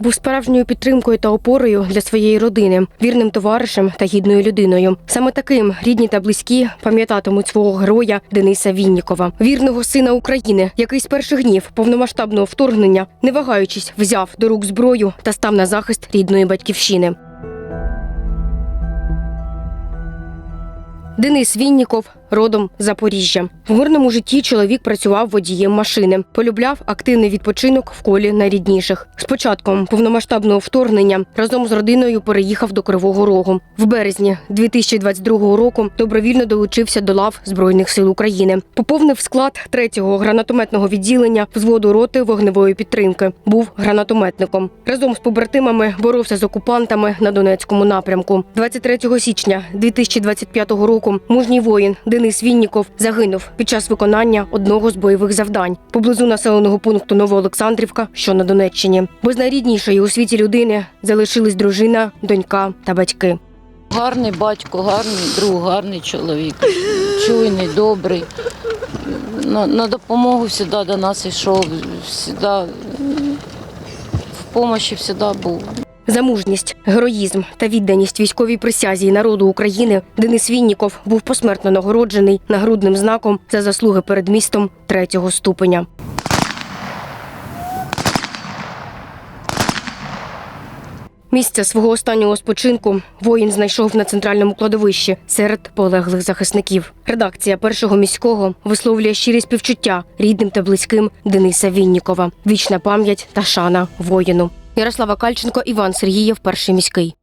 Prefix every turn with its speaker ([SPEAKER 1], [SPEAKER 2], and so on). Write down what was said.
[SPEAKER 1] був справжньою підтримкою та опорою для своєї родини, вірним товаришем та гідною людиною. Саме таким рідні та близькі пам'ятатимуть свого героя Дениса Віннікова, вірного сина України, який з перших днів повномасштабного вторгнення, не вагаючись, взяв до рук зброю та став на захист рідної батьківщини. Денис Вінніков родом Запоріжжя. В мирному житті чоловік працював водієм машини, полюбляв активний відпочинок в колі найрідніших. З початком повномасштабного вторгнення разом з родиною переїхав до Кривого Рогу. В березні 2022 року добровільно долучився до лав Збройних сил України. Поповнив склад третього гранатометного відділення взводу роти вогневої підтримки. Був гранатометником. Разом з побратимами боровся з окупантами на Донецькому напрямку. 23 січня 2025 року мужній воїн Денис Вінніков загинув під час виконання одного з бойових завдань поблизу населеного пункту Новоолександрівка, що на Донеччині. Без найріднішої у світі людини залишились дружина, донька та батьки.
[SPEAKER 2] Гарний батько, гарний друг, гарний чоловік, чуйний, добрий. На, на допомогу завжди до нас йшов, завжди в допомогі завжди був.
[SPEAKER 1] За мужність, героїзм та відданість військовій присязі і народу України Денис Вінніков був посмертно нагороджений нагрудним знаком за заслуги перед містом третього ступеня. Місце свого останнього спочинку воїн знайшов на центральному кладовищі серед полеглих захисників. Редакція першого міського висловлює щирі співчуття рідним та близьким Дениса Віннікова. Вічна пам'ять та шана воїну. Ярослава Кальченко, Іван Сергієв, перший міський.